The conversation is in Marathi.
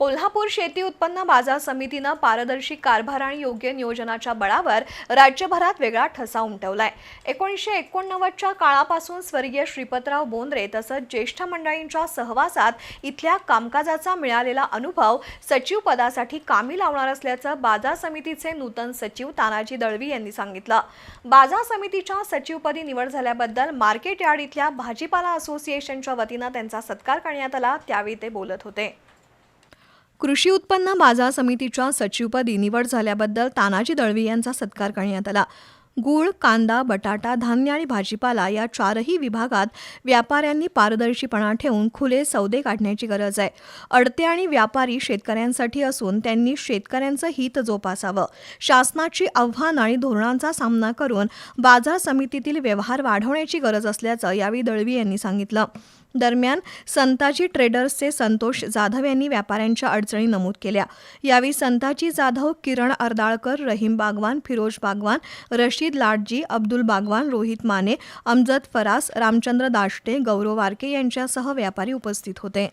कोल्हापूर शेती उत्पन्न बाजार समितीनं पारदर्शी कारभार आणि योग्य नियोजनाच्या बळावर राज्यभरात वेगळा ठसा उमटवलाय. एकोणीसशे एकोणनव्वदच्या काळापासून स्वर्गीय श्रीपतराव बोंद्रे तसंच ज्येष्ठ मंडळींच्या सहवासात इथल्या कामकाजाचा मिळालेला अनुभव सचिव पदासाठी कामी लावणार असल्याचं बाजार समितीचे नूतन सचिव तानाजी दळवी यांनी सांगितलं. बाजार समितीच्या सचिवपदी निवड झाल्याबद्दल मार्केट यार्ड इथल्या भाजीपाला असोसिएशनच्या वतीनं त्यांचा सत्कार करण्यात आला त्यावेळी ते बोलत होते. कृषी उत्पन्न बाजार समितीच्या सचिवपदी निवड झाल्याबद्दल तानाजी दळवी यांचा सत्कार करण्यात आला. गूळ कांदा बटाटा धान्य आणि भाजीपाला या चारही विभागात व्यापाऱ्यांनी पारदर्शीपणा ठेवून खुले सौदे काढण्याची गरज आहे. अडते आणि व्यापारी शेतकऱ्यांसाठी असून त्यांनी शेतकऱ्यांचं हित जोपासावं. शासनाची आव्हानं आणि धोरणांचा सामना करून बाजार समितीतील व्यवहार वाढवण्याची गरज असल्याचं यावेळी दळवी यांनी सांगितलं. दरम्यान संताजी ट्रेडर्सचे संतोष जाधव यांनी व्यापाऱ्यांच्या अडचणी नमूद केल्या. यावेळी संताजी जाधव किरण अर्दाळकर रहीम बागवान फिरोज बागवान रशीद लाडजी अब्दुल बागवान रोहित माने अमजद फरास रामचंद्र दाष्टे गौरव वारके यांच्यासह व्यापारी उपस्थित होते.